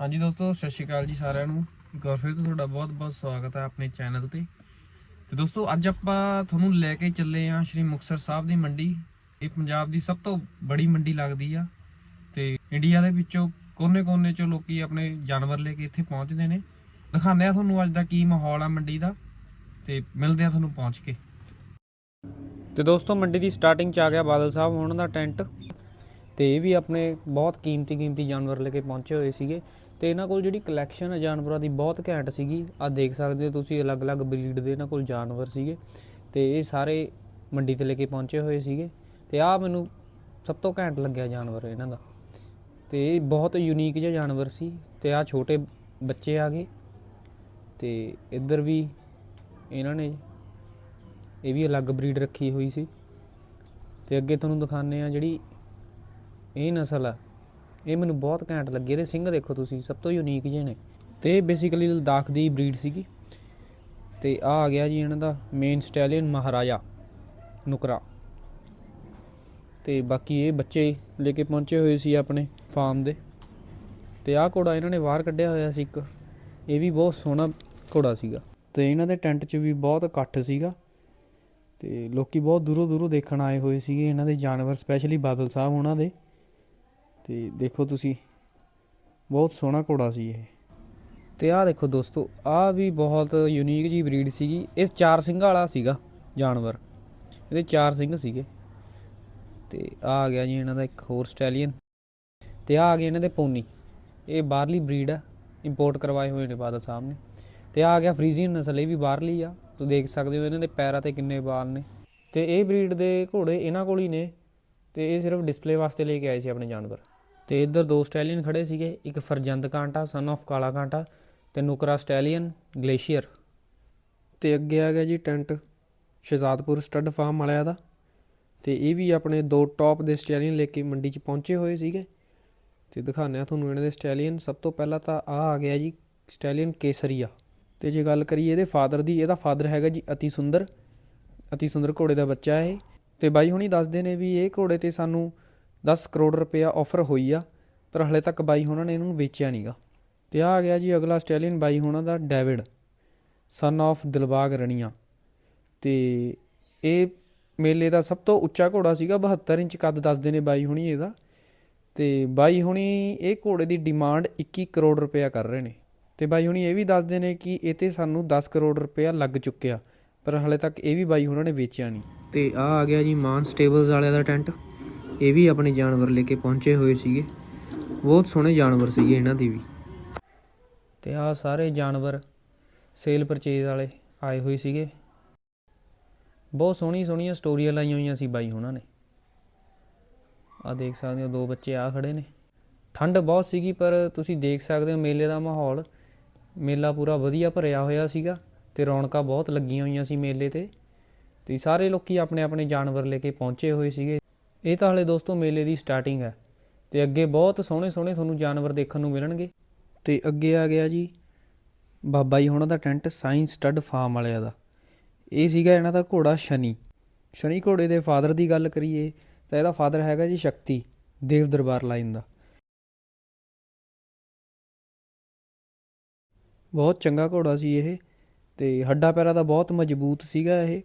ਹਾਂਜੀ ਦੋਸਤੋ, ਸਤਿ ਸ਼੍ਰੀ ਅਕਾਲ ਜੀ ਸਾਰਿਆਂ ਨੂੰ। ਇੱਕ ਵਾਰ ਫਿਰ ਤੋਂ ਤੁਹਾਡਾ ਬਹੁਤ-ਬਹੁਤ ਸਵਾਗਤ ਹੈ ਆਪਣੇ ਚੈਨਲ ਤੇ। ਤੇ ਦੋਸਤੋ, ਅੱਜ ਆਪਾਂ ਤੁਹਾਨੂੰ ਲੈ ਕੇ ਚੱਲੇ ਹਾਂ ਸ਼੍ਰੀ ਮੁਕਤਸਰ ਸਾਹਿਬ ਦੀ ਮੰਡੀ। ਇਹ ਪੰਜਾਬ ਦੀ ਸਭ ਤੋਂ ਬੜੀ ਮੰਡੀ ਲੱਗਦੀ ਆ। ਤੇ ਇੰਡੀਆ ਦੇ ਵਿੱਚੋਂ ਕੋਨੇ-ਕੋਨੇ ਚੋਂ ਲੋਕੀ ਆਪਣੇ ਜਾਨਵਰ ਲੈ ਕੇ ਇੱਥੇ ਪਹੁੰਚਦੇ ਨੇ। ਦਿਖਾਉਂਦੇ ਆ ਤੁਹਾਨੂੰ ਅੱਜ ਦਾ ਕੀ ਮਾਹੌਲ ਆ ਮੰਡੀ ਦਾ। ਤੇ ਮਿਲਦੇ ਆ ਤੁਹਾਨੂੰ ਪਹੁੰਚ ਕੇ। ਤੇ ਦੋਸਤੋ, ਮੰਡੀ ਦੀ ਸਟਾਰਟਿੰਗ ਚ ਆ ਗਿਆ ਬਾਦਲ ਸਾਹਿਬ ਉਹਨਾਂ ਦਾ ਟੈਂਟ। ਤੇ ਇਹ ਵੀ ਆਪਣੇ ਬਹੁਤ ਕੀਮਤੀ ਕੀਮਤੀ ਜਾਨਵਰ ਲੈ ਕੇ ਪਹੁੰਚੇ ਹੋਏ ਸੀਗੇ। ਤੇ ਇਹਨਾਂ ਕੋਲ ਜਿਹੜੀ ਕਲੈਕਸ਼ਨ ਹੈ ਜਾਨਵਰਾਂ ਦੀ ਬਹੁਤ ਘੈਂਟ ਸੀਗੀ। ਆ ਦੇਖ ਸਕਦੇ ਹੋ ਤੁਸੀਂ, ਅਲੱਗ-ਅਲੱਗ ਬਰੀਡ ਦੇ ਇਹਨਾਂ ਕੋਲ ਜਾਨਵਰ ਸੀਗੇ। ਤੇ ਇਹ ਸਾਰੇ ਮੰਡੀ ਤੇ ਲੈ ਕੇ ਪਹੁੰਚੇ ਹੋਏ ਸੀਗੇ। ਤੇ ਆ ਮੈਨੂੰ ਸਭ ਤੋਂ ਘੈਂਟ ਲੱਗਿਆ ਜਾਨਵਰ ਇਹਨਾਂ ਦਾ। ਤੇ ਇਹ ਬਹੁਤ ਯੂਨੀਕ ਜਿਹਾ ਜਾਨਵਰ ਸੀ। ਤੇ ਆ ਛੋਟੇ ਬੱਚੇ ਆ ਗਏ। ਤੇ ਇੱਧਰ ਵੀ ਇਹਨਾਂ ਨੇ ਇਹ ਵੀ ਅਲੱਗ ਬਰੀਡ ਰੱਖੀ ਹੋਈ ਸੀ। ਤੇ ਅੱਗੇ ਤੁਹਾਨੂੰ ਦਿਖਾਉਂਦੇ ਆ ਜਿਹੜੀ ਇਹ ਨਸਲ ਆ। ਇਹ ਮੈਨੂੰ ਬਹੁਤ ਘੈਂਟ ਲੱਗੀ ਇਹਦੇ ਸਿੰਘ ਦੇਖੋ ਤੁਸੀਂ, ਸਭ ਤੋਂ ਯੂਨੀਕ ਜਿਹੇ ਨੇ। ਤੇ ਇਹ ਬੇਸਿਕਲੀ ਲਦਾਖ ਦੀ ਬਰੀਡ ਸੀਗੀ। ਤੇ ਆ ਆ ਗਿਆ ਜੀ ਇਹਨਾਂ ਦਾ ਮੇਨ ਸਟੈਲੀਅਨ ਮਹਾਰਾਜਾ, ਨੁਕਰਾ। ਤੇ ਬਾਕੀ ਇਹ ਬੱਚੇ ਲੈ ਕੇ ਪਹੁੰਚੇ ਹੋਏ ਸੀ ਆਪਣੇ ਫਾਰਮ ਦੇ। ਤੇ ਆਹ ਘੋੜਾ ਇਹਨਾਂ ਨੇ ਬਾਹਰ ਕੱਢਿਆ ਹੋਇਆ ਸੀ ਇੱਕ। ਇਹ ਵੀ ਬਹੁਤ ਸੋਹਣਾ ਘੋੜਾ ਸੀਗਾ। ਤੇ ਇਹਨਾਂ ਦੇ ਟੈਂਟ 'ਚ ਵੀ ਬਹੁਤ ਇਕੱਠ ਸੀਗਾ। ਤੇ ਲੋਕੀ ਬਹੁਤ ਦੂਰੋਂ ਦੂਰੋਂ ਦੇਖਣ ਆਏ ਹੋਏ ਸੀਗੇ ਇਹਨਾਂ ਦੇ ਜਾਨਵਰ ਸਪੈਸ਼ਲੀ ਬਾਦਲ ਸਾਹਿਬ ਉਹਨਾਂ ਦੇ। ਤੇ ਦੇਖੋ ਤੁਸੀਂ, ਬਹੁਤ ਸੋਹਣਾ ਘੋੜਾ ਸੀ ਇਹ। ਤੇ ਆਹ ਦੇਖੋ ਦੋਸਤੋ, ਆਹ ਵੀ ਬਹੁਤ ਯੂਨੀਕ ਜੀ ਬਰੀਡ ਸੀਗੀ। ਇਹ ਚਾਰ ਸਿੰਘਾਂ ਵਾਲਾ ਸੀਗਾ, ਜਾਨਵਰ। ਇਹਦੇ ਚਾਰ ਸਿੰਘ ਸੀਗੇ। ਤੇ ਆ ਆ ਗਿਆ ਜੀ ਇਹਨਾਂ ਦਾ ਇੱਕ ਹੋਰ ਸਟੈਲੀਅਨ ਤੇ ਆ ਆ ਗਏ ਇਹਨਾਂ ਦੇ ਪੋਨੀ ਇਹ ਬਾਹਰਲੀ ਬਰੀਡ ਆ ਇੰਪੋਰਟ ਕਰਵਾਏ ਹੋਏ ਨੇ ਬਾਦਲ ਸਾਹਿਬ ਨੇ। ਤੇ ਆ ਆ ਗਿਆ ਫਰੀਜ਼ੀਅਨ ਨਸਲ, ਇਹ ਵੀ ਬਾਹਰਲੀ ਆ। ਤੁਸੀਂ ਦੇਖ ਸਕਦੇ ਹੋ ਇਹਨਾਂ ਦੇ ਪੈਰਾਂ ਤੇ ਕਿੰਨੇ ਵਾਲ ਨੇ। ਤੇ ਇਹ ਬਰੀਡ ਦੇ ਘੋੜੇ ਇਹਨਾਂ ਕੋਲ ਹੀ ਨੇ। ਤੇ ਇਹ ਸਿਰਫ ਡਿਸਪਲੇ ਵਾਸਤੇ ਲੈ ਕੇ ਆਏ ਸੀ ਆਪਣੇ ਜਾਨਵਰ। ਤੇ ਇੱਧਰ ਦੋ ਸਟੈਲੀਅਨ ਖੜੇ ਸੀਗੇ, ਇੱਕ ਫਰਜੰਦ ਕਾਂਟਾ ਸਨ of ਕਾਲਾ ਕਾਂਟਾ ਤੇ ਨੁਕਰਾ ਸਟੈਲੀਅਨ ਗਲੇਸ਼ੀਅਰ। ਤੇ ਅੱਗੇ ਆ ਗਿਆ ਜੀ ਟੈਂਟ, ਸ਼ਹਿਜ਼ਾਦਪੁਰ ਸਟੱਡ ਫਾਰਮ ਵਾਲਿਆਂ ਦਾ। ਤੇ ਇਹ ਵੀ ਆਪਣੇ ਦੋ ਟੌਪ ਦੇ ਸਟੈਲੀਅਨ ਲੈ ਕੇ ਮੰਡੀ 'ਚ ਪਹੁੰਚੇ ਹੋਏ ਸੀਗੇ। ਤੇ ਦਿਖਾਉਂਦੇ ਆ ਤੁਹਾਨੂੰ ਇਹਨਾਂ ਦੇ ਸਟੈਲੀਅਨ। ਸਭ ਤੋਂ ਪਹਿਲਾਂ ਤਾਂ ਆ ਆ ਗਿਆ ਜੀ, ਸਟੈਲੀਅਨ ਕੇਸਰੀਆ। ਤੇ ਜੇ ਗੱਲ ਕਰੀਏ ਇਹਦੇ ਫਾਦਰ ਦੀ, ਇਹਦਾ ਫਾਦਰ ਹੈਗਾ ਜੀ ਅਤੀ ਸੁੰਦਰ। ਅਤੀ ਸੁੰਦਰ ਘੋੜੇ ਦਾ ਬੱਚਾ ਹੈ ਇਹ। ਤੇ ਬਾਈ ਹੁਣੀ ਦੱਸਦੇ ਨੇ ਵੀ ਇਹ ਘੋੜੇ ਤੇ ਸਾਨੂੰ 10 ਕਰੋੜ ਰੁਪਇਆ ਆਫਰ ਹੋਈ ਆ, ਪਰ ਹਲੇ ਤੱਕ ਬਾਈ ਹੁਣਾਂ ਨੇ ਇਹਨੂੰ ਵੇਚਿਆ ਨਹੀਂਗਾ ਤੇ ਆ ਗਿਆ ਜੀ ਅਗਲਾ ਸਟੈਲੀਅਨ ਬਾਈ ਹੁਣਾਂ ਦਾ David son of Dilbagh Raniyan. ਤੇ ਇਹ ਮੇਲੇ ਦਾ ਸਭ ਤੋਂ ਉੱਚਾ ਘੋੜਾ ਸੀਗਾ 72 ਇੰਚ ਕੱਦ ਦੱਸਦੇ ਨੇ ਬਾਈ ਹੁਣੀ ਇਹਦਾ। ਤੇ ਬਾਈ ਹੁਣੀ ਇਹ ਘੋੜੇ ਦੀ ਡਿਮਾਂਡ 21 ਕਰੋੜ ਰੁਪਇਆ ਕਰ ਰਹੇ ਨੇ। ਤੇ ਬਾਈ ਹੁਣੀ ਇਹ ਵੀ ਦੱਸਦੇ ਨੇ ਕਿ ਇਹ ਤੇ ਸਾਨੂੰ 10 ਕਰੋੜ ਰੁਪਇਆ ਲੱਗ ਚੁੱਕਿਆ, ਪਰ ਹਲੇ ਤੱਕ ਇਹ ਵੀ ਬਾਈ ਉਹਨਾਂ ਨੇ ਵੇਚਿਆ ਨਹੀਂ ਤੇ ਆ ਆ ਗਿਆ ਜੀ ਮਾਨ ਸਟੇਬਲਸ ਵਾਲਿਆਂ ਦਾ ਟੈਂਟ। ਇਹ ਵੀ ਆਪਣੇ ਜਾਨਵਰ ਲੈ ਕੇ ਪਹੁੰਚੇ ਹੋਏ ਸੀਗੇ। ਬਹੁਤ ਸੋਹਣੇ ਜਾਨਵਰ ਸੀਗੇ ਇਹਨਾਂ ਦੇ ਵੀ। ਤੇ ਆ ਸਾਰੇ ਜਾਨਵਰ ਸੇਲ ਪਰਚੇਜ਼ ਵਾਲੇ ਆਏ ਹੋਏ ਸੀਗੇ। ਬਹੁਤ ਸੋਹਣੀ ਸੋਹਣੀਆਂ ਸਟੋਰੀਆਂ ਲਾਈਆਂ ਹੋਈਆਂ ਸੀ ਬਾਈ ਉਹਨਾਂ ਨੇ। ਆ ਦੇਖ ਸਕਦੇ ਹੋ, ਦੋ ਬੱਚੇ ਆ ਖੜੇ ਨੇ। ਠੰਡ ਬਹੁਤ ਸੀਗੀ, ਪਰ ਤੁਸੀਂ ਦੇਖ ਸਕਦੇ ਹੋ ਮੇਲੇ ਦਾ ਮਾਹੌਲ। ਮੇਲਾ ਪੂਰਾ ਵਧੀਆ ਭਰਿਆ ਹੋਇਆ ਸੀਗਾ ਤੇ ਰੌਣਕਾਂ ਬਹੁਤ ਲੱਗੀਆਂ ਹੋਈਆਂ ਸੀ ਮੇਲੇ ਤੇ। ਤੇ ਸਾਰੇ ਲੋਕੀ ਆਪਣੇ ਆਪਣੇ ਜਾਨਵਰ ਲੈ ਕੇ ਪਹੁੰਚੇ ਹੋਏ ਸੀਗੇ। ਇਹ ਤਾਂ ਹਲੇ ਦੋਸਤੋ ਮੇਲੇ ਦੀ ਸਟਾਰਟਿੰਗ ਹੈ ਤੇ ਅੱਗੇ ਬਹੁਤ ਸੋਹਣੇ ਸੋਹਣੇ ਤੁਹਾਨੂੰ ਜਾਨਵਰ ਦੇਖਣ ਨੂੰ ਮਿਲਣਗੇ। ਤੇ ਅੱਗੇ ਆ ਗਿਆ ਜੀ ਬਾਬਾ ਜੀ ਹੁਣਾਂ ਦਾ ਟੈਂਟ ਸਾਇੰਸ ਸਟੱਡ ਫਾਰਮ ਵਾਲਿਆਂ ਦਾ। ਇਹ ਸੀਗਾ ਇਹਨਾਂ ਦਾ ਘੋੜਾ ਸ਼ਨੀ। ਸ਼ਨੀ ਘੋੜੇ ਦੇ ਫਾਦਰ ਦੀ ਗੱਲ ਕਰੀਏ ਤਾਂ ਇਹਦਾ ਫਾਦਰ ਹੈਗਾ ਜੀ ਸ਼ਕਤੀ, ਦੇਵ ਦਰਬਾਰ ਲਾਈਨ ਦਾ। ਬਹੁਤ ਚੰਗਾ ਘੋੜਾ ਸੀ ਇਹ ਤੇ ਹੱਡਾ ਪੈਰਾ ਦਾ ਬਹੁਤ ਮਜ਼ਬੂਤ ਸੀਗਾ ਇਹ।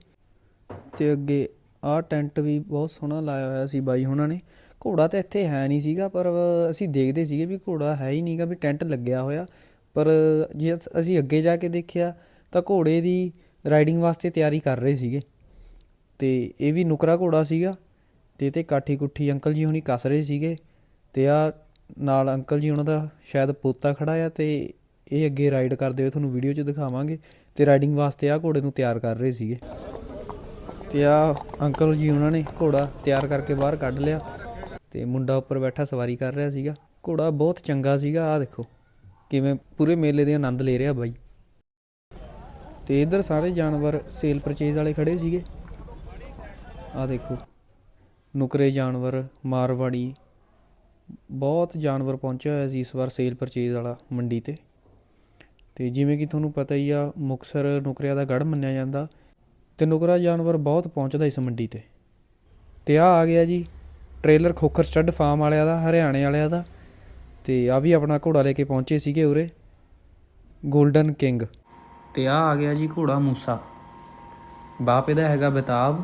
ਤੇ ਅੱਗੇ ਆਹ ਟੈਂਟ ਵੀ ਬਹੁਤ ਸੋਹਣਾ ਲਾਇਆ ਹੋਇਆ ਸੀ ਬਾਈ ਉਹਨਾਂ ਨੇ। ਘੋੜਾ ਤਾਂ ਇੱਥੇ ਹੈ ਨਹੀਂ ਸੀਗਾ, ਪਰ ਅਸੀਂ ਦੇਖਦੇ ਸੀਗੇ ਵੀ ਘੋੜਾ ਹੈ ਹੀ ਨਹੀਂਗਾ, ਵੀ ਟੈਂਟ ਲੱਗਿਆ ਹੋਇਆ। ਪਰ ਜੇ ਅਸੀਂ ਅੱਗੇ ਜਾ ਕੇ ਦੇਖਿਆ, ਤਾਂ ਘੋੜੇ ਦੀ ਰਾਈਡਿੰਗ ਵਾਸਤੇ ਤਿਆਰੀ ਕਰ ਰਹੇ ਸੀਗੇ। ਤੇ ਇਹ ਵੀ ਨੁਕਰਾ ਘੋੜਾ ਸੀਗਾ, ਤੇ ਤੇ ਕਾਠੀ ਕੁੱਠੀ ਅੰਕਲ ਜੀ ਹੁਣੀ ਕੱਸ ਰਹੇ ਸੀਗੇ। ਤੇ ਆ ਨਾਲ ਅੰਕਲ ਜੀ ਉਹਨਾਂ ਦਾ ਸ਼ਾਇਦ ਪੋਤਾ ਖੜਾ ਆ, ਤੇ ਇਹ ਅੱਗੇ ਰਾਈਡ ਕਰਦੇ ਹੋਏ ਤੁਹਾਨੂੰ ਵੀਡੀਓ 'ਚ ਦਿਖਾਵਾਂਗੇ। ਤੇ ਰਾਈਡਿੰਗ ਵਾਸਤੇ ਆ ਘੋੜੇ ਨੂੰ ਤਿਆਰ ਕਰ ਰਹੇ ਸੀਗੇ। ਤੇ ਆ ਅੰਕਲ ਜੀ ਉਹਨਾਂ ਨੇ ਘੋੜਾ ਤਿਆਰ ਕਰਕੇ ਬਾਹਰ ਕੱਢ ਲਿਆ ਤੇ ਮੁੰਡਾ ਉੱਪਰ ਬੈਠਾ ਸਵਾਰੀ ਕਰ ਰਿਹਾ ਸੀਗਾ। ਘੋੜਾ ਬਹੁਤ ਚੰਗਾ ਸੀਗਾ। ਆ ਦੇਖੋ ਕਿਵੇਂ ਪੂਰੇ ਮੇਲੇ ਦੇ ਆਨੰਦ ਲੈ ਰਿਹਾ ਬਾਈ। ਤੇ ਇਧਰ ਸਾਰੇ ਜਾਨਵਰ ਸੇਲ ਪਰਚੇਜ਼ ਵਾਲੇ ਖੜੇ ਸੀਗੇ। ਆ ਦੇਖੋ ਨੁਕਰੇ ਜਾਨਵਰ, ਮਾਰਵਾੜੀ, ਬਹੁਤ ਜਾਨਵਰ ਪਹੁੰਚਿਆ ਹੋਇਆ ਸੀ ਇਸ ਵਾਰ ਸੇਲ ਪਰਚੇਜ਼ ਵਾਲਾ ਮੰਡੀ ਤੇ। ਤੇ ਜਿਵੇਂ ਕਿ ਤੁਹਾਨੂੰ ਪਤਾ ਹੀ ਆ ਮੁਕਸਰ ਨੁਕਰਿਆਂ ਦਾ ਗੜ ਮੰਨਿਆ ਜਾਂਦਾ। ਤੇ ਨੁਕਰਾ ਜਾਨਵਰ ਬਹੁਤ ਪਹੁੰਚਦਾ ਇਸ ਮੰਡੀ ਤੇ। ਤੇ ਆ ਆ ਗਿਆ ਜੀ, ਟ੍ਰੇਲਰ ਖੋਖਰ ਸਟੱਡ ਫਾਰਮ ਵਾਲਿਆਂ ਦਾ, ਹਰਿਆਣੇ ਵਾਲਿਆਂ ਦਾ, ਤੇ ਆ ਵੀ ਆਪਣਾ ਘੋੜਾ ਲੈ ਕੇ ਪਹੁੰਚੇ ਸੀਗੇ ਉਰੇ 골ਡਨ ਕਿੰਗ ਤੇ ਆ ਆ ਗਿਆ ਜੀ ਘੋੜਾ ਮੂਸਾ। ਬਾਪ ਇਹਦਾ ਹੈਗਾ ਬੇਤਾਬ,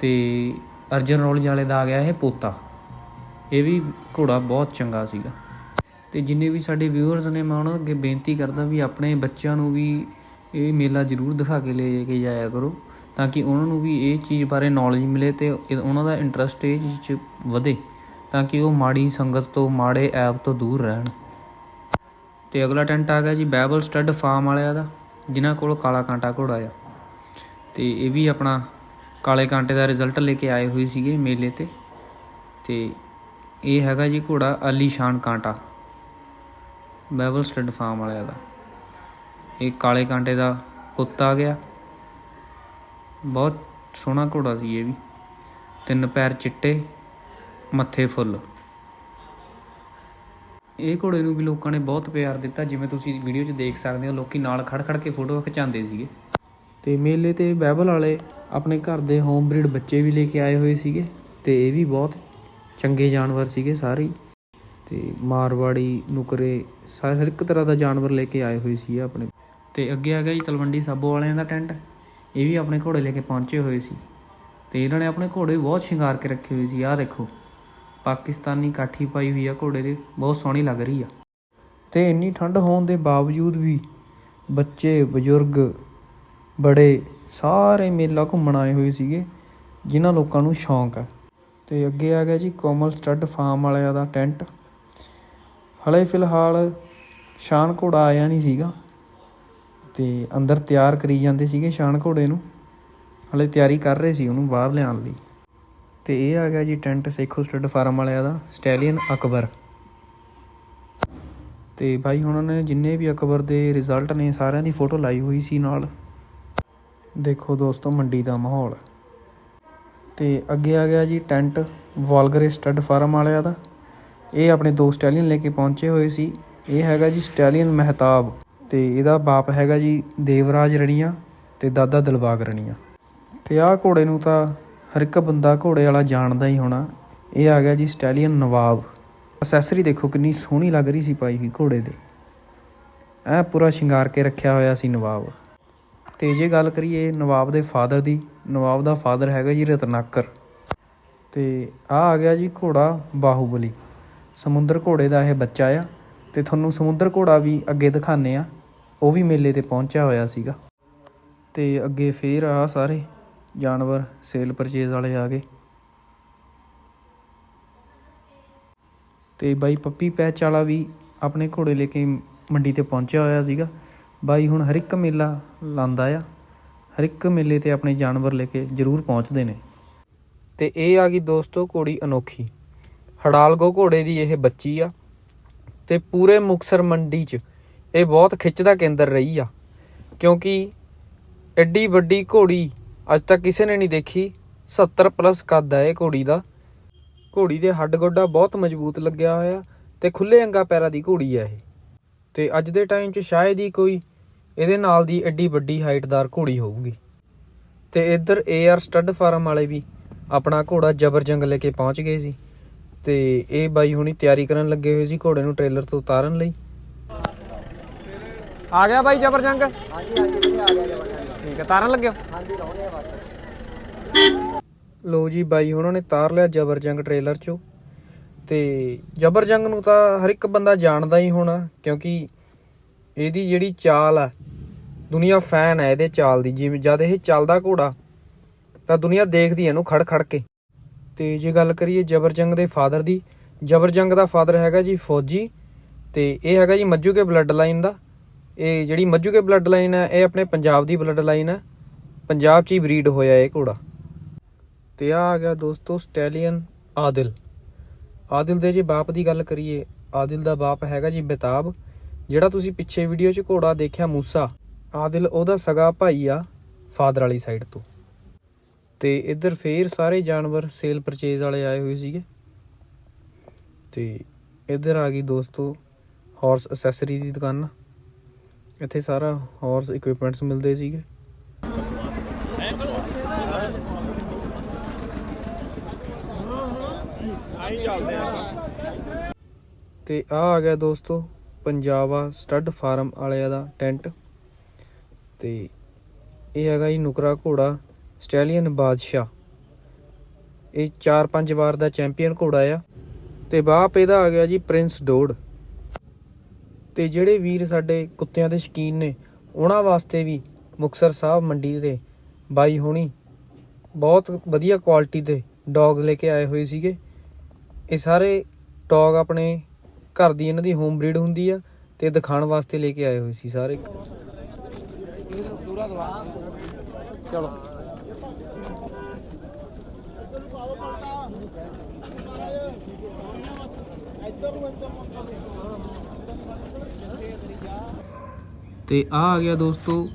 ਤੇ ਅਰਜਨ ਰੋਲ ਵਾਲੇ ਦਾ ਆ ਗਿਆ ਇਹ ਪੋਤਾ। ਇਹ ਵੀ ਘੋੜਾ ਬਹੁਤ ਚੰਗਾ ਸੀਗਾ। ਤੇ ਜਿੰਨੇ ਵੀ ਸਾਡੇ ਵਿਊਅਰਸ ਨੇ, ਮੈਂ ਉਹਨਾਂ ਅੱਗੇ ਬੇਨਤੀ ਕਰਦਾ ਵੀ ਆਪਣੇ ਬੱਚਿਆਂ ਨੂੰ ਵੀ ਇਹ ਮੇਲਾ ਜ਼ਰੂਰ ਦਿਖਾ ਕੇ ਲੈ ਕੇ ਜਾਇਆ ਕਰੋ। ਤਾਂ ਕਿ ਉਹਨਾਂ ਨੂੰ ਵੀ ਇਹ ਚੀਜ਼ ਬਾਰੇ ਨੌਲੇਜ ਮਿਲੇ ਤੇ ਇਹ- ਉਹਨਾਂ ਦਾ ਇੰਟਰਸਟ ਇਹ ਚੀਜ਼ 'ਚ ਵਧੇ ਤਾਂ ਕਿ ਉਹ ਮਾੜੀ ਸੰਗਤ ਤੋਂ, ਮਾੜੇ ਐਪ ਤੋਂ ਦੂਰ ਰਹਿਣ। ਤੇ ਅਗਲਾ ਟੈਂਟ ਆ ਗਿਆ ਜੀ ਬਾਈਬਲ ਸਟੱਡ ਫਾਰਮ ਵਾਲਿਆਂ ਦਾ, ਜਿਨ੍ਹਾਂ ਕੋਲ ਕਾਲਾ ਕਾਂਟਾ ਘੋੜਾ ਆ। ਤੇ ਇਹ ਵੀ ਆਪਣਾ ਕਾਲੇ ਕਾਂਟੇ ਦਾ ਰਿਜ਼ਲਟ ਲੈ ਕੇ ਆਏ ਹੋਏ ਸੀਗੇ ਮੇਲੇ ਤੇ। ਤੇ ਇਹ ਹੈਗਾ ਜੀ ਘੋੜਾ ਅਲੀਸ਼ਾਨ ਕਾਂਟਾ ਬਾਈਬਲ ਸਟੱਡ ਫਾਰਮ ਵਾਲਿਆਂ ਦਾ। ਇਹ ਕਾਲੇ ਕਾਂਟੇ ਦਾ ਕੁੱਤਾ ਆ ਗਿਆ। ਬਹੁਤ ਸੋਹਣਾ ਘੋੜਾ ਸੀ ਇਹ ਵੀ। ਤਿੰਨ ਪੈਰ ਚਿੱਟੇ, ਮੱਥੇ ਫੁੱਲ। ਇਹ ਘੋੜੇ ਨੂੰ ਵੀ ਲੋਕਾਂ ਨੇ ਬਹੁਤ ਪਿਆਰ ਦਿੱਤਾ, ਜਿਵੇਂ ਤੁਸੀਂ ਵੀਡੀਓ 'ਚ ਦੇਖ ਸਕਦੇ ਹੋ, ਲੋਕੀ ਨਾਲ ਖੜ ਖੜ ਕੇ ਫੋਟੋ ਖਿਚਾਉਂਦੇ ਸੀਗੇ। ਤੇ ਮੇਲੇ ਤੇ ਬਾਈਬਲ ਵਾਲੇ ਆਪਣੇ ਘਰ ਦੇ ਹੋਮ ਬਰੀਡ ਬੱਚੇ ਵੀ ਲੈ ਕੇ ਆਏ ਹੋਏ ਸੀਗੇ, ਤੇ ਇਹ ਵੀ ਬਹੁਤ ਚੰਗੇ ਜਾਨਵਰ ਸੀਗੇ ਸਾਰੇ। ਹੀ। ਤੇ ਮਾਰਵਾੜੀ, ਨੁਕਰੇ, ਸਾਰੇ, ਹਰ ਇੱਕ ਤਰ੍ਹਾਂ ਦਾ ਜਾਨਵਰ ਲੈ ਕੇ ਆਏ ਹੋਏ ਸੀ ਆਪਣੇ। ਤੇ ਅੱਗੇ ਆ ਗਿਆ ਜੀ ਤਲਵੰਡੀ ਸਾਬੋ ਵਾਲਿਆਂ ਦਾ ਟੈਂਟ। ਇਹ ਵੀ ਆਪਣੇ ਘੋੜੇ ਲੈ ਕੇ ਪਹੁੰਚੇ ਹੋਏ ਸੀ ਤੇ ਇਹਨਾਂ ਨੇ ਆਪਣੇ ਘੋੜੇ ਬਹੁਤ ਸ਼ਿੰਗਾਰ ਕੇ ਰੱਖੇ ਹੋਏ ਸੀ। ਆਹ ਦੇਖੋ, ਪਾਕਿਸਤਾਨੀ ਕਾਠੀ ਪਾਈ ਹੋਈ ਆ ਘੋੜੇ ਦੇ, ਬਹੁਤ ਸੋਹਣੀ ਲੱਗ ਰਹੀ ਆ। ਤੇ ਇੰਨੀ ਠੰਡ ਹੋਣ ਦੇ ਬਾਵਜੂਦ ਵੀ ਬੱਚੇ, ਬਜ਼ੁਰਗ, ਬੜੇ ਸਾਰੇ ਮੇਲਾ ਘੁੰਮਣ ਆਏ ਹੋਏ ਸੀਗੇ, ਜਿਨ੍ਹਾਂ ਲੋਕਾਂ ਨੂੰ ਸ਼ੌਂਕ ਹੈ ਤੇ ਅੱਗੇ ਆ ਗਿਆ ਜੀ ਕੋਮਲ ਸਟੱਡ ਫਾਰਮ ਵਾਲਿਆਂ ਦਾ ਟੈਂਟ। ਹਲੇ ਫਿਲਹਾਲ ਸ਼ਾਨ ਘੋੜਾ ਆਇਆ ਨਹੀਂ ਸੀਗਾ। ਤੇ ਅੰਦਰ ਤਿਆਰ ਕਰੀ ਜਾਂਦੇ ਸੀਗੇ ਸ਼ਾਨ ਘੋੜੇ ਨੂੰ। ਹਲੇ ਤਿਆਰੀ ਕਰ ਰਹੇ ਸੀ ਉਹਨੂੰ ਬਾਹਰ ਲਿਆਉਣ ਲਈ। ਤੇ ਇਹ ਆ ਗਿਆ ਜੀ ਟੈਂਟ ਸੇਖੋ ਸਟੱਡ ਫਾਰਮ ਵਾਲਿਆਂ ਦਾ, ਸਟੈਲੀਅਨ ਅਕਬਰ। ਤੇ ਭਾਈ ਉਹਨਾਂ ਨੇ ਜਿੰਨੇ ਵੀ ਅਕਬਰ ਦੇ ਰਿਜ਼ਲਟ ਨੇ, ਸਾਰਿਆਂ ਦੀ ਫੋਟੋ ਲਾਈ ਹੋਈ ਸੀ ਨਾਲ। ਦੇਖੋ ਦੋਸਤੋ ਮੰਡੀ ਦਾ ਮਾਹੌਲ। ਤੇ ਅੱਗੇ ਆ ਗਿਆ ਜੀ ਟੈਂਟ ਵਾਲਗਰੇ ਸਟੱਡ ਫਾਰਮ ਵਾਲਿਆਂ ਦਾ। ਇਹ ਆਪਣੇ ਦੋ ਸਟੈਲੀਅਨ ਲੈ ਕੇ ਪਹੁੰਚੇ ਹੋਏ ਸੀ। ਇਹ ਹੈਗਾ ਜੀ ਸਟੈਲੀਅਨ ਮਹਿਤਾਬ। ਤੇ ਇਹਦਾ ਬਾਪ ਹੈਗਾ ਜੀ ਦੇਵਰਾਜ ਰਣੀਆ ਤੇ ਦਾਦਾ ਦਿਲਬਾਗ ਰਣੀਆ। ਤੇ ਆਹ ਘੋੜੇ ਨੂੰ ਤਾਂ ਹਰ ਇੱਕ ਬੰਦਾ ਘੋੜੇ ਵਾਲਾ ਜਾਣਦਾ ਹੀ ਹੋਣਾ। ਇਹ ਆ ਗਿਆ ਜੀ ਸਟੈਲੀਅਨ ਨਵਾਬ। ਅਸੈਸਰੀ ਦੇਖੋ ਕਿੰਨੀ ਸੋਹਣੀ ਲੱਗ ਰਹੀ ਸੀ ਪਾਈ ਹੋਈ ਘੋੜੇ ਦੇ ਐ ਪੂਰਾ ਸ਼ਿੰਗਾਰ ਕੇ ਰੱਖਿਆ ਹੋਇਆ ਸੀ ਨਵਾਬ। ਤੇ ਜੇ ਗੱਲ ਕਰੀਏ ਨਵਾਬ ਦੇ ਫਾਦਰ ਦੀ, ਨਵਾਬ ਦਾ ਫਾਦਰ ਹੈਗਾ ਜੀ ਰਤਨਾਕਰ। ਤੇ ਆ ਆ ਗਿਆ ਜੀ ਘੋੜਾ ਬਾਹੂਬਲੀ। ਸਮੁੰਦਰ ਘੋੜੇ ਦਾ ਇਹ ਬੱਚਾ ਆ। ਤੇ ਤੁਹਾਨੂੰ ਸਮੁੰਦਰ ਘੋੜਾ ਵੀ ਅੱਗੇ ਦਿਖਾਣੇ ਆ। ਉਹ ਵੀ ਮੇਲੇ ਤੇ ਪਹੁੰਚਿਆ ਹੋਇਆ ਸੀਗਾ। ਤੇ ਅੱਗੇ ਫੇਰ ਆ ਸਾਰੇ ਜਾਨਵਰ ਸੇਲ ਪਰਚੇਜ਼ ਵਾਲੇ ਆ ਗਏ। ਤੇ ਬਾਈ ਪੱਪੀ ਪੈਚ ਵਾਲਾ ਵੀ ਆਪਣੇ ਘੋੜੇ ਲੈ ਕੇ ਮੰਡੀ ਤੇ ਪਹੁੰਚਿਆ ਹੋਇਆ ਸੀਗਾ। ਬਾਈ ਹੁਣ ਹਰ ਇੱਕ ਮੇਲਾ ਲਾਂਦਾ ਆ। ਹਰ ਇੱਕ ਮੇਲੇ ਤੇ ਆਪਣੇ ਜਾਨਵਰ ਲੈ ਕੇ ਜ਼ਰੂਰ ਪਹੁੰਚਦੇ ਨੇ। ਤੇ ਇਹ ਆ ਗਈ ਦੋਸਤੋ ਘੋੜੀ ਅਨੋਖੀ। ਹੜਾਲਗੋ ਘੋੜੇ ਦੀ ਇਹ ਬੱਚੀ ਆ। ਤੇ ਪੂਰੇ ਮੁਕਸਰ ਮੰਡੀ 'ਚ ਇਹ ਬਹੁਤ ਖਿੱਚ ਦਾ ਕੇਂਦਰ ਰਹੀ ਆ। ਕਿਉਂਕਿ ਐਡੀ ਵੱਡੀ ਘੋੜੀ ਅੱਜ ਤੱਕ ਕਿਸੇ ਨੇ ਨਹੀਂ ਦੇਖੀ। 70 ਪਲੱਸ ਕੱਦ ਆ ਇਹ ਘੋੜੀ ਦਾ। ਘੋੜੀ ਦੇ ਹੱਡ ਗੋਡਾ ਬਹੁਤ ਮਜ਼ਬੂਤ ਲੱਗਿਆ ਹੋਇਆ ਤੇ ਖੁੱਲੇ ਅੰਗਾ ਪੈਰਾਂ ਦੀ ਘੋੜੀ ਆ ਇਹ। ਤੇ ਅੱਜ ਦੇ ਟਾਈਮ 'ਚ ਸ਼ਾਇਦ ਹੀ ਕੋਈ ਇਹਦੇ ਨਾਲ ਦੀ ਐਡੀ ਵੱਡੀ ਹਾਈਟਦਾਰ ਘੋੜੀ ਹੋਊਗੀ। ਤੇ ਇੱਧਰ ਏਆਰ ਸਟੱਡ ਫਾਰਮ ਵਾਲੇ ਵੀ ਆਪਣਾ ਘੋੜਾ ਜਬਰ ਜੰਗ ਲੈ ਕੇ ਪਹੁੰਚ ਗਏ ਸੀ। ਤੇ ਇਹ ਬਾਈ ਹੁਣੀ ਤਿਆਰੀ ਕਰਨ ਲੱਗੇ ਹੋਏ ਸੀ ਘੋੜੇ ਨੂੰ ਟ੍ਰੇਲਰ ਤੋਂ ਉਤਾਰਨ ਲਈ। ਆ ਗਿਆ ਬਾਈ ਜਬਰ ਜੰਗ? ਹਾਂਜੀ ਹਾਂਜੀ ਵੀਰੇ ਆ ਗਿਆ ਜਬਰ ਠੀਕ ਹੈ ਤਾਰਨ ਲੱਗਿਓ ਹਾਂਜੀ ਲਾਉਣੇ ਆ ਬਸ। ਲੋ ਜੀ ਬਾਈ ਉਹਨਾਂ ਨੇ ਤਾਰ ਲਿਆ ਜਬਰ ਜੰਗ ਟ੍ਰੇਲਰ ਚੋਂ। ਤੇ ਜਬਰ ਜੰਗ ਨੂੰ ਤਾਂ ਹਰ ਇੱਕ ਬੰਦਾ ਜਾਣਦਾ ਹੀ ਹੋਣਾ ਕਿਉਂਕਿ ਇਹਦੀ ਜਿਹੜੀ ਚਾਲ ਆ ਦੁਨੀਆ ਫੈਨ ਹੈ ਇਹਦੇ ਚਾਲ ਦੀ। ਜਿਵੇਂ ਜਦ ਇਹ ਚੱਲਦਾ ਘੋੜਾ ਤਾਂ ਦੁਨੀਆ ਦੇਖਦੀ ਹੈ ਇਹਨੂੰ ਖੜ ਖੜ ਕੇ। ਤੇ ਜੇ ਗੱਲ ਕਰੀਏ ਜਬਰ ਜੰਗ ਦੇ ਫਾਦਰ ਦੀ ਜਬਰ ਜੰਗ ਦਾ ਫਾਦਰ ਹੈਗਾ ਜੀ ਫੌਜੀ ਤੇ ਇਹ ਹੈਗਾ ਜੀ ਮੱਜੂ ਕੇ ਬਲੱਡ ਲਾਈਨ ਦਾ। ਇਹ ਜਿਹੜੀ ਮੱਝੂ ਕੇ ਬਲੱਡ ਲਾਈਨ ਹੈ ਇਹ ਆਪਣੇ ਪੰਜਾਬ ਦੀ ਬਲੱਡ ਲਾਈਨ ਹੈ ਪੰਜਾਬ 'ਚ ਹੀ ਬਰੀਡ ਹੋਇਆ ਇਹ ਘੋੜਾ। ਤੇ ਆ ਆ ਗਿਆ ਦੋਸਤੋ ਸਟੈਲੀਅਨ ਆਦਿਲ। ਆਦਿਲ ਦੇ ਜੇ ਬਾਪ ਦੀ ਗੱਲ ਕਰੀਏ, ਆਦਿਲ ਦਾ ਬਾਪ ਹੈਗਾ ਜੀ ਬੇਤਾਬ, ਜਿਹੜਾ ਤੁਸੀਂ ਪਿੱਛੇ ਵੀਡੀਓ 'ਚ ਘੋੜਾ ਦੇਖਿਆ ਮੂਸਾ। ਆਦਿਲ ਉਹਦਾ ਸਗਾ ਭਾਈ ਆ ਫਾਦਰ ਵਾਲੀ ਸਾਈਡ ਤੋਂ। ਤੇ ਇੱਧਰ ਫੇਰ ਸਾਰੇ ਜਾਨਵਰ ਸੇਲ ਪਰਚੇਜ਼ ਵਾਲੇ ਆਏ ਹੋਏ ਸੀਗੇ। ਤੇ ਇੱਧਰ ਆ ਗਈ ਦੋਸਤੋ ਹਾਰਸ ਅਸੈਸਰੀ ਦੀ ਦੁਕਾਨ। ਇੱਥੇ ਸਾਰਾ ਹਾਰਸ ਇਕਵਿਪਮੈਂਟਸ ਮਿਲਦੇ ਸੀਗੇ। ਤੇ ਆ ਆ ਗਿਆ ਦੋਸਤੋ, ਪੰਜਾਬਾ ਸਟੱਡ ਫਾਰਮ ਵਾਲਿਆਂ ਦਾ ਟੈਂਟ ਤੇ ਇਹ ਹੈਗਾ ਜੀ ਨੁਕਰਾ ਘੋੜਾ, ਸਟੈਲੀਅਨ ਬਾਦਸ਼ਾਹ। ਇਹ 4-5 ਵਾਰ ਦਾ ਚੈਂਪੀਅਨ ਘੋੜਾ ਆ। ਤੇ ਬਾਪ ਇਹਦਾ ਆ ਗਿਆ ਜੀ ਪ੍ਰਿੰਸ ਡੋਡ ਤੇ ਜਿਹੜੇ ਵੀਰ ਸਾਡੇ ਕੁੱਤਿਆਂ ਦੇ ਸ਼ਕੀਨ ਨੇ, ਉਹਨਾਂ ਵਾਸਤੇ ਵੀ ਮੁਕਸਰ ਸਾਹਿਬ ਮੰਡੀ ਦੇ ਬਾਈ ਹੋਣੀ ਬਹੁਤ ਵਧੀਆ ਕੁਆਲਿਟੀ ਦੇ ਡੌਗ ਲੈ ਕੇ ਆਏ ਹੋਏ ਸੀਗੇ। ਇਹ ਸਾਰੇ ਡੌਗ ਆਪਣੇ ਘਰ ਦੀ ਇਹਨਾਂ ਦੀ ਹੋਮ ਬਰੀਡ ਹੁੰਦੀ ਆ ਤੇ ਦਿਖਾਉਣ ਵਾਸਤੇ ਲੈ ਕੇ ਆਏ ਹੋਏ ਸੀ ਸਾਰੇ। ਚਲੋ। ਤੇ ਆ ਆ ਗਿਆ ਦੋਸਤੋ,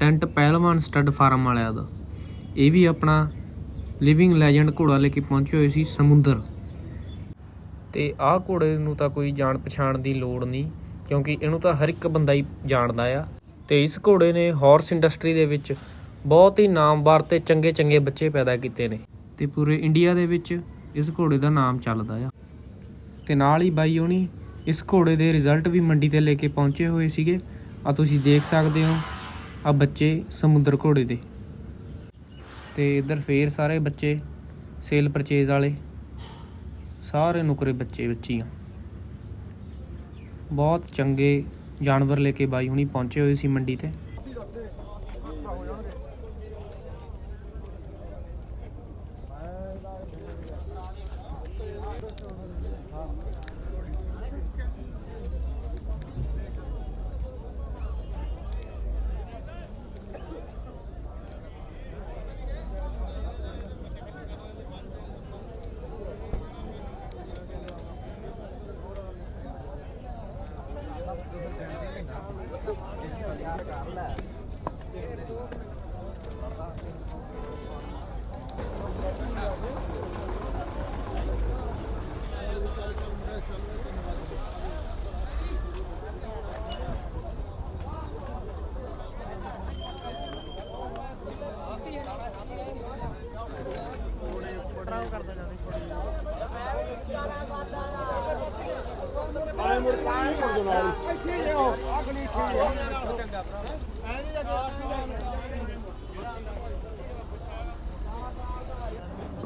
ਟੈਂਟ ਪਹਿਲਵਾਨ ਸਟੱਡ ਫਾਰਮ ਵਾਲਿਆਂ ਦਾ। ਇਹ ਵੀ ਆਪਣਾ ਲਿਵਿੰਗ ਲੈਜੈਂਡ ਘੋੜਾ ਲੈ ਕੇ ਪਹੁੰਚੇ ਹੋਏ ਸੀ ਸਮੁੰਦਰ। ਤੇ ਆਹ ਘੋੜੇ ਨੂੰ ਤਾਂ ਕੋਈ ਜਾਣ ਪਛਾਣ ਦੀ ਲੋੜ ਨਹੀਂ, ਕਿਉਂਕਿ ਇਹਨੂੰ ਤਾਂ ਹਰ ਇੱਕ ਬੰਦਾ ਹੀ ਜਾਣਦਾ ਆ। ਤੇ ਇਸ ਘੋੜੇ ਨੇ ਹਾਰਸ ਇੰਡਸਟਰੀ ਦੇ ਵਿੱਚ ਬਹੁਤ ਹੀ ਨਾਮਵਰ ਤੇ ਚੰਗੇ ਚੰਗੇ ਬੱਚੇ ਪੈਦਾ ਕੀਤੇ ਨੇ। ਤੇ ਪੂਰੇ ਇੰਡੀਆ ਦੇ ਵਿੱਚ ਇਸ ਘੋੜੇ ਦਾ ਨਾਮ ਚੱਲਦਾ ਆ। ਤੇ ਨਾਲ ਹੀ ਬਾਈ ਹੋਣੀ, ਇਸ ਘੋੜੇ ਦੇ ਰਿਜ਼ਲਟ ਵੀ ਮੰਡੀ ਤੇ ਲੈ ਕੇ ਪਹੁੰਚੇ ਹੋਏ ਸੀਗੇ। ਆ ਤੁਸੀਂ ਦੇਖ ਸਕਦੇ ਹੋ, ਆ ਬੱਚੇ ਸਮੁੰਦਰ ਘੋੜੇ ਦੇ। ਤੇ ਇੱਧਰ ਫੇਰ ਸਾਰੇ ਬੱਚੇ ਸੇਲ ਪਰਚੇਜ਼ ਵਾਲੇ, ਸਾਰੇ ਨੁਕਰੇ ਬੱਚੇ ਬੱਚੀਆਂ ਬਹੁਤ ਚੰਗੇ ਜਾਨਵਰ ਲੈ ਕੇ ਬਾਈ ਹੁਣੀ ਪਹੁੰਚੇ ਹੋਏ ਸੀ ਮੰਡੀ ਤੇ। யாருக்கும் வரல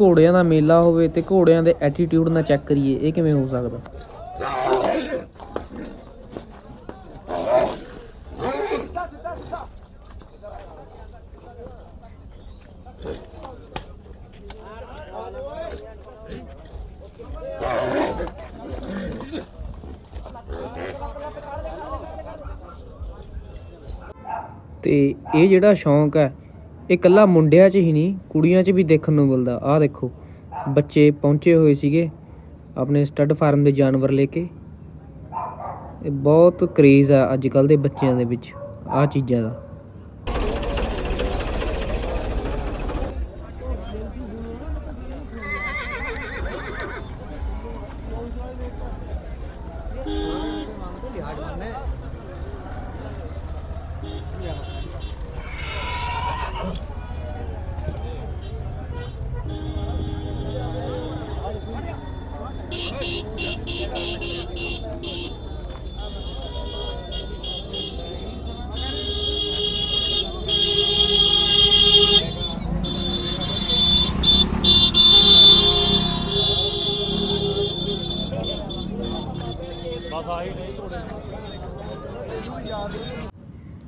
ਘੋੜਿਆਂ ਦਾ ਮੇਲਾ ਹੋਵੇ ਤੇ ਘੋੜਿਆਂ ਦੇ ਐਟੀਟਿਊਡ ਨਾਲ ਚੈੱਕ ਕਰੀਏ, ਇਹ ਕਿਵੇਂ ਹੋ ਸਕਦਾ? ਤੇ ਇਹ ਜਿਹੜਾ ਸ਼ੌਂਕ ਹੈ ਇਹ ਇਕੱਲਾ ਮੁੰਡਿਆਂ 'ਚ ਹੀ ਨਹੀਂ, ਕੁੜੀਆਂ 'ਚ ਵੀ ਦੇਖਣ ਨੂੰ ਮਿਲਦਾ। ਆਹ ਦੇਖੋ, ਬੱਚੇ ਪਹੁੰਚੇ ਹੋਏ ਸੀਗੇ ਆਪਣੇ ਸਟੱਡ ਫਾਰਮ ਦੇ ਜਾਨਵਰ ਲੈ ਕੇ। ਇਹ ਬਹੁਤ ਕਰੇਜ਼ ਆ ਅੱਜ ਕੱਲ ਦੇ ਬੱਚਿਆਂ ਦੇ ਵਿੱਚ, ਆਹ ਚੀਜ਼ਾਂ ਦਾ।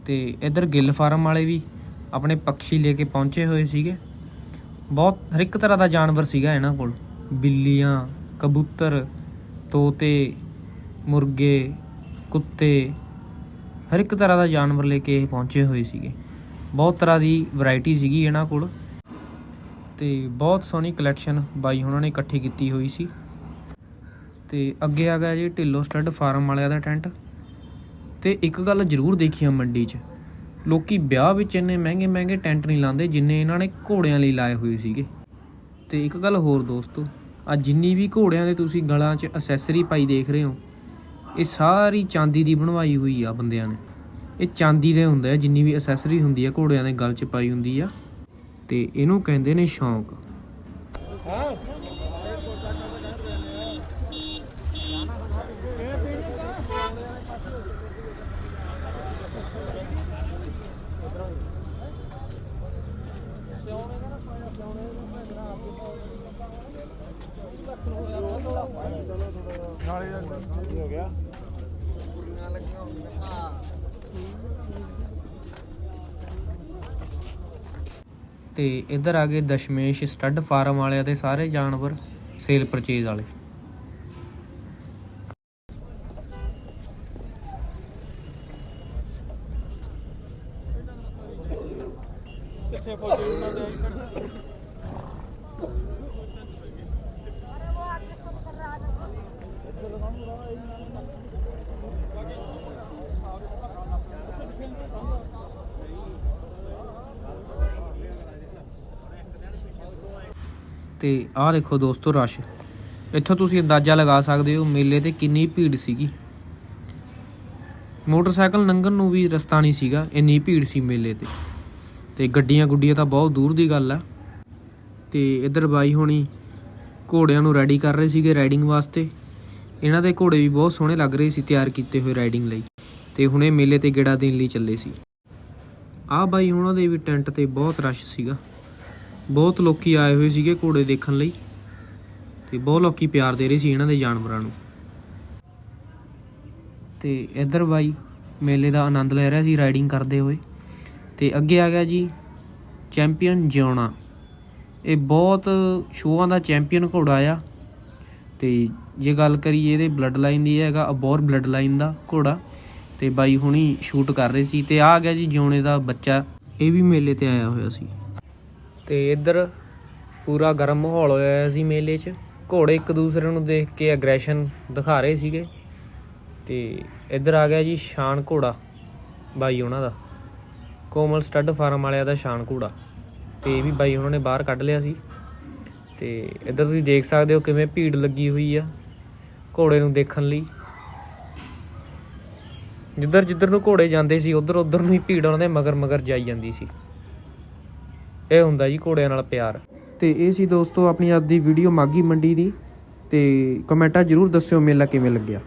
ਤੇ ਇਧਰ ਗਿੱਲ ਫਾਰਮ ਵਾਲੇ ਵੀ ਆਪਣੇ ਪੰਛੀ ਲੈ ਕੇ ਪਹੁੰਚੇ ਹੋਏ ਸੀਗੇ। ਬਹੁਤ ਹਰ ਇੱਕ ਤਰ੍ਹਾਂ ਦਾ ਜਾਨਵਰ ਸੀਗਾ ਇਹਨਾਂ ਕੋਲ। ਬਿੱਲੀਆਂ, ਕਬੂਤਰ ਤੋਤੇ, ਮੁਰਗੇ, ਕੁੱਤੇ, ਹਰ ਇੱਕ ਤਰ੍ਹਾਂ ਦਾ ਜਾਨਵਰ ਲੈ ਕੇ ਇਹ ਪਹੁੰਚੇ ਹੋਏ ਸੀਗੇ। ਬਹੁਤ ਤਰ੍ਹਾਂ ਦੀ ਵੈਰਾਈਟੀ ਸੀਗੀ ਇਹਨਾਂ ਕੋਲ ਤੇ ਬਹੁਤ ਸੋਹਣੀ ਕਲੈਕਸ਼ਨ ਬਾਈ ਉਹਨਾਂ ਨੇ ਇਕੱਠੀ ਕੀਤੀ ਹੋਈ ਸੀ। ਤੇ ਅੱਗੇ ਆ ਗਿਆ ਜੀ ਢਿੱਲੋ ਸਟੱਡ ਫਾਰਮ ਵਾਲਿਆਂ ਦਾ ਟੈਂਟ ਤੇ ਇੱਕ ਗੱਲ ਜ਼ਰੂਰ ਦੇਖੀ ਆ ਮੰਡੀ 'ਚ, ਲੋਕੀ ਵਿਆਹ ਵਿੱਚ ਇੰਨੇ ਮਹਿੰਗੇ ਮਹਿੰਗੇ ਟੈਂਟ ਨਹੀਂ ਲਾਉਂਦੇ ਜਿੰਨੇ ਇਹਨਾਂ ਨੇ ਘੋੜਿਆਂ ਲਈ ਲਾਏ ਹੋਏ ਸੀਗੇ। ਤੇ ਇੱਕ ਗੱਲ ਹੋਰ ਦੋਸਤੋ ਆ ਜਿੰਨੀ ਵੀ ਘੋੜਿਆਂ ਦੇ ਤੁਸੀਂ ਗਲਾਂ 'ਚ ਅਸੈਸਰੀ ਪਾਈ ਦੇਖ ਰਹੇ ਹੋ, ਇਹ ਸਾਰੀ ਚਾਂਦੀ ਦੀ ਬਣਵਾਈ ਹੋਈ ਆ ਬੰਦਿਆਂ ਨੇ। ਇਹ ਚਾਂਦੀ ਦੇ ਹੁੰਦਾ ਆ, ਜਿੰਨੀ ਵੀ ਅਸੈਸਰੀ ਹੁੰਦੀ ਆ ਘੋੜਿਆਂ ਦੇ ਗਲ 'ਚ ਪਾਈ ਹੁੰਦੀ ਆ। ਤੇ ਇਹਨੂੰ ਕਹਿੰਦੇ ਨੇ ਸ਼ੌਂਕ। ਤੇ ਇੱਧਰ ਆ ਗਏ ਦਸ਼ਮੇਸ਼ ਸਟੱਡ ਫਾਰਮ ਵਾਲਿਆਂ ਦੇ ਸਾਰੇ ਜਾਨਵਰ ਸੇਲ ਪਰਚੇਜ਼ ਵਾਲੇ। ਤੇ ਆਹ ਦੇਖੋ ਦੋਸਤੋ ਰਸ਼। ਇੱਥੋਂ ਤੁਸੀਂ ਅੰਦਾਜ਼ਾ ਲਗਾ ਸਕਦੇ ਹੋ ਮੇਲੇ ਤੇ ਕਿੰਨੀ ਭੀੜ ਸੀਗੀ। ਮੋਟਰਸਾਈਕਲ ਲੰਘਣ ਨੂੰ ਵੀ ਰਸਤਾ ਨਹੀਂ ਸੀਗਾ, ਇੰਨੀ ਭੀੜ ਸੀ ਮੇਲੇ ਤੇ। ਤੇ ਗੱਡੀਆਂ ਗੁੱਡੀਆਂ ਤਾਂ ਬਹੁਤ ਦੂਰ ਦੀ ਗੱਲ ਆ। ਤੇ ਇੱਧਰ ਬਾਈ ਹੋਣੀ ਘੋੜਿਆਂ ਨੂੰ ਰੈਡੀ ਕਰ ਰਹੇ ਸੀਗੇ ਰਾਈਡਿੰਗ ਵਾਸਤੇ। ਇਹਨਾਂ ਦੇ ਘੋੜੇ ਵੀ ਬਹੁਤ ਸੋਹਣੇ ਲੱਗ ਰਹੇ ਸੀ ਤਿਆਰ ਕੀਤੇ ਹੋਏ ਰਾਈਡਿੰਗ ਲਈ। ਤੇ ਹੁਣੇ ਮੇਲੇ ਤੇ ਗੇੜਾ ਦੇਣ ਲਈ ਚੱਲੇ ਸੀ। ਆਹ ਬਾਈ ਉਹਨਾਂ ਦੇ ਵੀ ਟੈਂਟ ਤੇ ਬਹੁਤ ਰਸ਼ ਸੀਗਾ। ਬਹੁਤ ਲੋਕੀ ਆਏ ਹੋਏ ਸੀਗੇ ਘੋੜੇ ਦੇਖਣ ਲਈ ਤੇ ਬਹੁਤ ਲੋਕੀ ਪਿਆਰ ਦੇ ਰਹੇ ਸੀ ਇਹਨਾਂ ਦੇ ਜਾਨਵਰਾਂ ਨੂੰ। ਤੇ ਇੱਧਰ ਬਾਈ ਮੇਲੇ ਦਾ ਆਨੰਦ ਲੈ ਰਿਹਾ ਸੀ ਰਾਈਡਿੰਗ ਕਰਦੇ ਹੋਏ। ਤੇ ਅੱਗੇ ਆ ਗਿਆ ਜੀ ਚੈਂਪੀਅਨ ਜਿਉਣਾ। ਇਹ ਬਹੁਤ ਸ਼ੋਆਂ ਦਾ ਚੈਂਪੀਅਨ ਘੋੜਾ ਆ। ਤੇ ਜੇ ਗੱਲ ਕਰੀਏ ਇਹਦੇ ਬਲੱਡ ਲਾਈਨ ਦੀ ਹੈਗਾ ਅਬੋਰ ਬਲੱਡ ਲਾਈਨ ਦਾ ਘੋੜਾ। ਤੇ ਬਾਈ ਹੁਣੀ ਸ਼ੂਟ ਕਰ ਰਹੇ ਸੀ। ਤੇ ਆ ਗਿਆ ਜੀ ਜਿਉਣੇ ਦਾ ਬੱਚਾ। ਇਹ ਵੀ ਮੇਲੇ ਤੇ ਆਇਆ ਹੋਇਆ ਸੀ। ਤੇ ਇੱਧਰ ਪੂਰਾ ਗਰਮ ਮਾਹੌਲ ਹੋਇਆ ਸੀ ਮੇਲੇ 'ਚ। ਘੋੜੇ ਇੱਕ ਦੂਸਰੇ ਨੂੰ ਦੇਖ ਕੇ ਐਗਰੈਸ਼ਨ ਦਿਖਾ ਰਹੇ ਸੀਗੇ। ਤੇ ਇੱਧਰ ਆ ਗਿਆ ਜੀ ਸ਼ਾਨ ਘੋੜਾ, ਬਾਈ ਉਹਨਾਂ ਦਾ। ਕੋਮਲ ਸਟੱਡ ਫਾਰਮ ਵਾਲਿਆਂ ਦਾ ਸ਼ਾਨ ਘੋੜਾ। ਤੇ ਇਹ ਵੀ ਬਾਈ ਉਹਨਾਂ ਨੇ ਬਾਹਰ ਕੱਢ ਲਿਆ ਸੀ। ਤੇ ਇੱਧਰ ਤੁਸੀਂ ਦੇਖ ਸਕਦੇ ਹੋ ਕਿਵੇਂ ਭੀੜ ਲੱਗੀ ਹੋਈ ਆ ਘੋੜੇ ਨੂੰ ਦੇਖਣ ਲਈ। ਜਿੱਧਰ ਜਿੱਧਰ ਨੂੰ ਘੋੜੇ ਜਾਂਦੇ ਸੀ ਉਧਰ ਉਧਰ ਨੂੰ ਹੀ ਭੀੜ ਉਹਨਾਂ ਦੇ ਮਗਰ ਮਗਰ ਜਾਈ ਜਾਂਦੀ ਸੀ। ਇਹ ਹੁੰਦਾ ਜੀ ਘੋੜਿਆਂ ਨਾਲ ਪਿਆਰ। ਤੇ ਇਹ ਸੀ ਦੋਸਤੋ ਆਪਣੀ ਅੱਜ ਦੀ ਵੀਡੀਓ ਮਾਗੀ ਮੰਡੀ ਦੀ। ਤੇ ਕਮੈਂਟਾਂ ਜਰੂਰ ਦੱਸਿਓ ਮੇਲਾ ਕਿਵੇਂ ਲੱਗਿਆ।